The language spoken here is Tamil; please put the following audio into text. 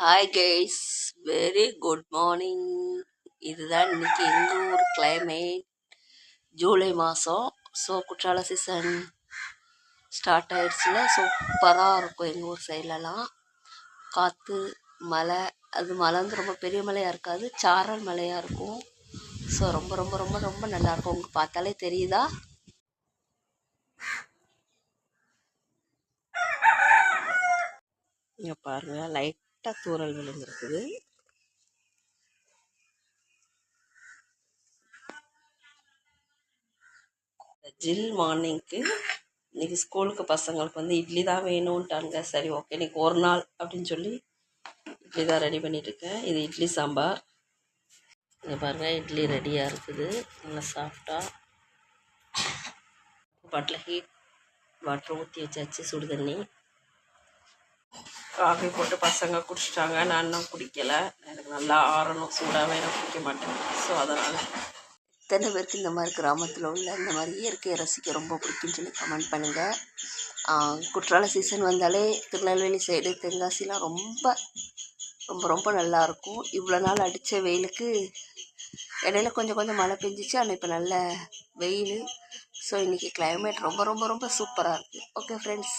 Hi guys very good morning இதுதான் இன்னைக்கு எங்கள் ஊர் கிளைமேட் ஜூலை மாதம் ஸோ குற்றால சீசன் ஸ்டார்ட் ஆயிடுச்சுல. சூப்பராக இருக்கும் எங்கள் ஊர் சைட்லலாம் காற்று மலை அது மலை வந்து ரொம்ப பெரிய மலையாக இருக்காது. சாரல் மலையாக இருக்கும். ஸோ ரொம்ப ரொம்ப ரொம்ப ரொம்ப நல்லாயிருக்கும் உங்களுக்கு பார்த்தாலே தெரியுதா? இங்கே பாருங்கள் லைட் தூறல் விழுந்துருக்குது. ஜில் மார்னிங்க்கு இன்னைக்கு ஸ்கூலுக்கு பசங்களுக்கு வந்து இட்லி தான் வேணும்ட்டாங்க. சரி ஓகே இன்னைக்கு ஒரு நாள் அப்படின்னு சொல்லி இட்லி தான் ரெடி பண்ணிட்டு இருக்கேன் இது இட்லி சாம்பார். இங்கே பாருங்க இட்லி ரெடியாக இருக்குது. நல்லா சாஃப்டாக பாட்டில் ஹீட் வாட்டர் ஊற்றி வச்சாச்சு சுடு தண்ணி. காஃபி போட்டு பசங்க குடிச்சிட்டாங்க நான் இன்னும் குடிக்கலை. எனக்கு நல்லா ஆறணும் சூடாகவே நான் குடிக்க மாட்டேன். ஸோ அதனால். எத்தனை பேருக்கு இந்த மாதிரி கிராமத்தில் உள்ள இந்த மாதிரி இயற்கையை ரசிக்க ரொம்ப பிடிக்குன்னு சொல்லி கமெண்ட் பண்ணுங்கள் குற்றால சீசன் வந்தாலே திருநெல்வேலி சைடு தென்காசிலாம் ரொம்ப ரொம்ப ரொம்ப நல்லாயிருக்கும் இவ்வளோ நாள் அடித்த வெயிலுக்கு இடையில கொஞ்சம் கொஞ்சம் மழை பெஞ்சிச்சு. ஆனால் இப்போ நல்ல வெயில். ஸோ இன்றைக்கி கிளைமேட் ரொம்ப ரொம்ப ரொம்ப சூப்பராக இருக்குது ஓகே ஃப்ரெண்ட்ஸ்